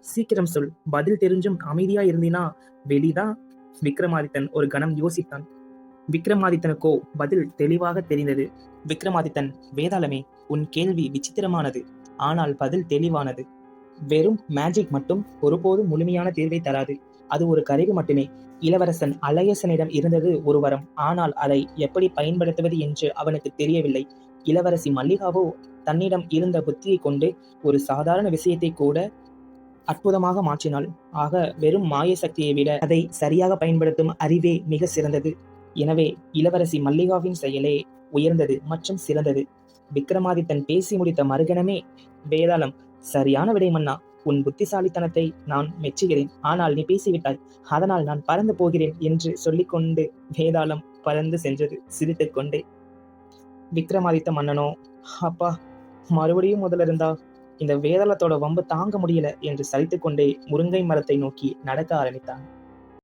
சீக்கிரம் சொல். பதில் தெரிஞ்சும் அமைதியா இருந்தினா வெளிதான். விக்ரமாதித்தன் ஒரு கணம் யோசித்தான். விக்ரமாதித்தனுக்கோ பதில் தெளிவாக தெரிந்தது. விக்ரமாதித்தன் வேதாளமே உன் கேள்வி விசித்திரமானது. ஆனால் பதில் தெளிவானது. வெறும் மேஜிக் மட்டும் ஒருபோதும் முழுமையான தீர்வை தராது. அது ஒரு கருவி மட்டுமே. இளவரசன் அலையசனிடம் இருந்தது ஒரு வரம். ஆனால் அதை எப்படி பயன்படுத்துவது என்று அவனுக்கு தெரியவில்லை. இளவரசி மல்லிகாவோ தன்னிடம் இருந்த புத்தியை கொண்டு ஒரு சாதாரண விஷயத்தை கூட அற்புதமாக மாற்றினாள். ஆக வெறும் மாய சக்தியை விட அதை சரியாக பயன்படுத்தும் அறிவே மிக சிறந்தது. எனவே இளவரசி மல்லிகாவின் செயலே உயர்ந்தது மற்றும் சிறந்தது. விக்ரமாதித்தன் பேசி முடித்த மறுகணமே வேதாளம் சரியான விடை மன்னா. உன் புத்திசாலித்தனத்தை நான் மெச்சுகிறேன். ஆனால் நீ பேசிவிட்டாய். அதனால் நான் பறந்து போகிறேன் என்று சொல்லிக்கொண்டு வேதாளம் பறந்து சென்றது சிரித்துக்கொண்டே. விக்ரமாதித்த மன்னனோ அப்பா மறுபடியும் முதலிருந்தா இந்த வேதாளத்தோட வம்பு தாங்க முடியல என்று சலித்துக்கொண்டே முருங்கை மரத்தை நோக்கி நடக்க ஆரம்பித்தான்.